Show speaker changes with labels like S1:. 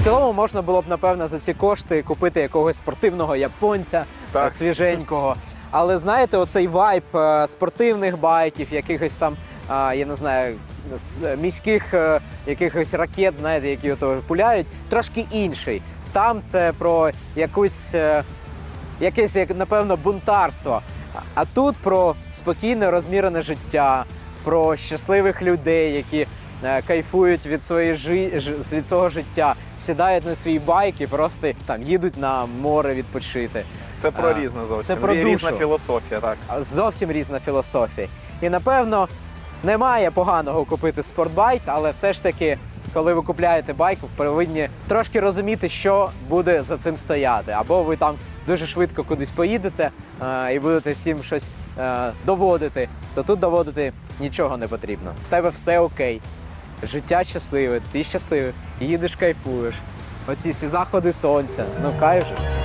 S1: В цілому можна було б, напевно, за ці кошти купити якогось спортивного японця
S2: Так.
S1: е, свіженького. Але знаєте, оцей вайб е, спортивних байків, якихось там, я не знаю, міських е, якихось ракет, знаєте, які ото пуляють, трошки інший. Там це про якусь. е, Якесь, як напевно, бунтарство. А- тут про спокійне, розмірене життя, про щасливих людей, які е, кайфують від своєї жи... від свого життя, сідають на свій байк і просто там їдуть на море відпочити.
S2: Це про
S1: А,
S2: різне зовсім.
S1: це про
S2: Рі- Різна філософія, так.
S1: Зовсім різна філософія. І напевно немає поганого купити спортбайк, але все ж таки, коли ви купляєте байк, ви повинні трошки розуміти, що буде за цим стояти. Або ви там дуже швидко кудись поїдете е, і будете всім щось е, доводити, то тут доводити нічого не потрібно. В тебе все окей. Життя щасливе, ти щасливий, їдеш, кайфуєш. Оці всі заходи сонця. Ну кайф же.